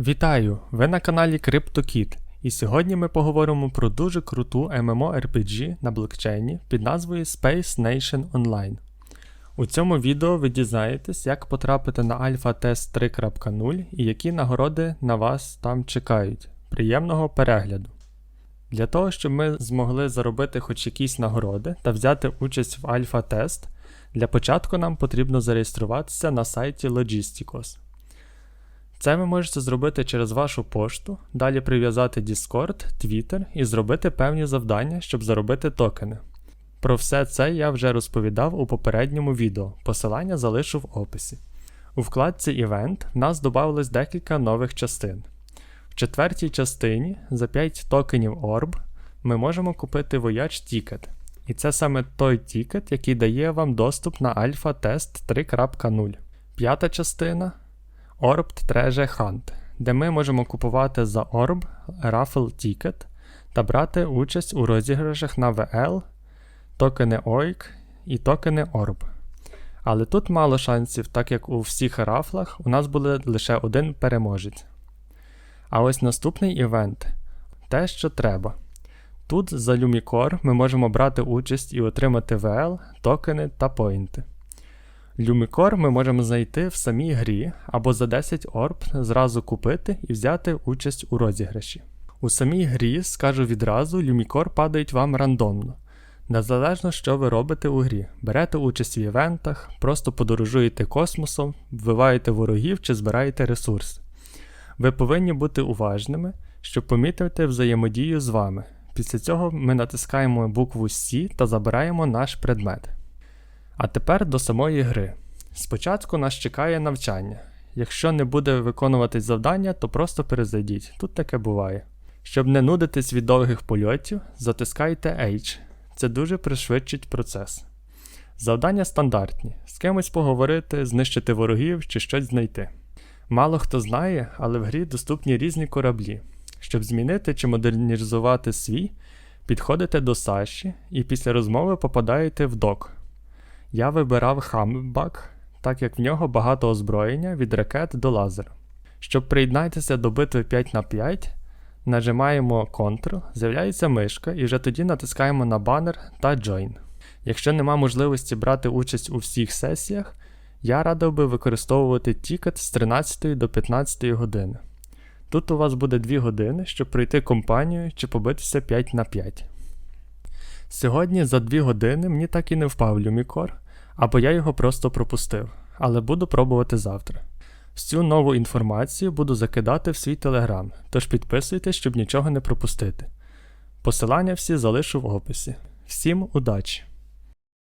Вітаю! Ви на каналі CryptoKit, і сьогодні ми поговоримо про дуже круту MMORPG на блокчейні під назвою Space Nation Online. У цьому відео ви дізнаєтесь, як потрапити на Alpha Test 3.0 і які нагороди на вас там чекають. Приємного перегляду! Для того, щоб ми змогли заробити хоч якісь нагороди та взяти участь в Alpha Test, для початку нам потрібно зареєструватися на сайті Logisticos. Це ви можете зробити через вашу пошту, далі прив'язати Discord, Twitter і зробити певні завдання, щоб заробити токени. Про все це я вже розповідав у попередньому відео, посилання залишу в описі. У вкладці Event в нас додавалось декілька нових частин. В четвертій частині за 5 токенів Orb ми можемо купити Voyage Ticket. І це саме той тікет, який дає вам доступ на Alpha Test 3.0. П'ята частина Orbed Treasure Hunt, де ми можемо купувати за Orb Raffle Ticket та брати участь у розіграшах на VL, токени OIC і токени Orb. Але тут мало шансів, так як у всіх рафлах у нас буде лише один переможець. А ось наступний івент те, що треба. Тут за Lumicore ми можемо брати участь і отримати VL, токени та поінти. Люмікор ми можемо знайти в самій грі або за 10 орб зразу купити і взяти участь у розіграші. У самій грі, скажу відразу, люмікор падають вам рандомно. Незалежно, що ви робите у грі, берете участь в івентах, просто подорожуєте космосом, вбиваєте ворогів чи збираєте ресурси. Ви повинні бути уважними, щоб помітити взаємодію з вами. Після цього ми натискаємо букву C та забираємо наш предмет. А тепер до самої гри. Спочатку нас чекає навчання. Якщо не буде виконуватись завдання, то просто перезайдіть, тут таке буває. Щоб не нудитись від довгих польотів, затискайте H. Це дуже пришвидшить процес. Завдання стандартні: з кимось поговорити, знищити ворогів чи щось знайти. Мало хто знає, але в грі доступні різні кораблі. Щоб змінити чи модернізувати свій, підходите до Саші і після розмови попадаєте в док. Я вибирав Хамбак, так як в нього багато озброєння від ракет до лазера. Щоб приєднатися до битви 5 на 5, нажимаємо Ctrl, з'являється мишка і вже тоді натискаємо на банер та Join. Якщо нема можливості брати участь у всіх сесіях, я радив би використовувати тікет з 13 до 15 години. Тут у вас буде 2 години, щоб пройти компанію чи побитися 5 на 5. Сьогодні за 2 години мені так і не впав люмікор, або я його просто пропустив, але буду пробувати завтра. Всю нову інформацію буду закидати в свій телеграм, тож підписуйтесь, щоб нічого не пропустити. Посилання всі залишу в описі. Всім удачі!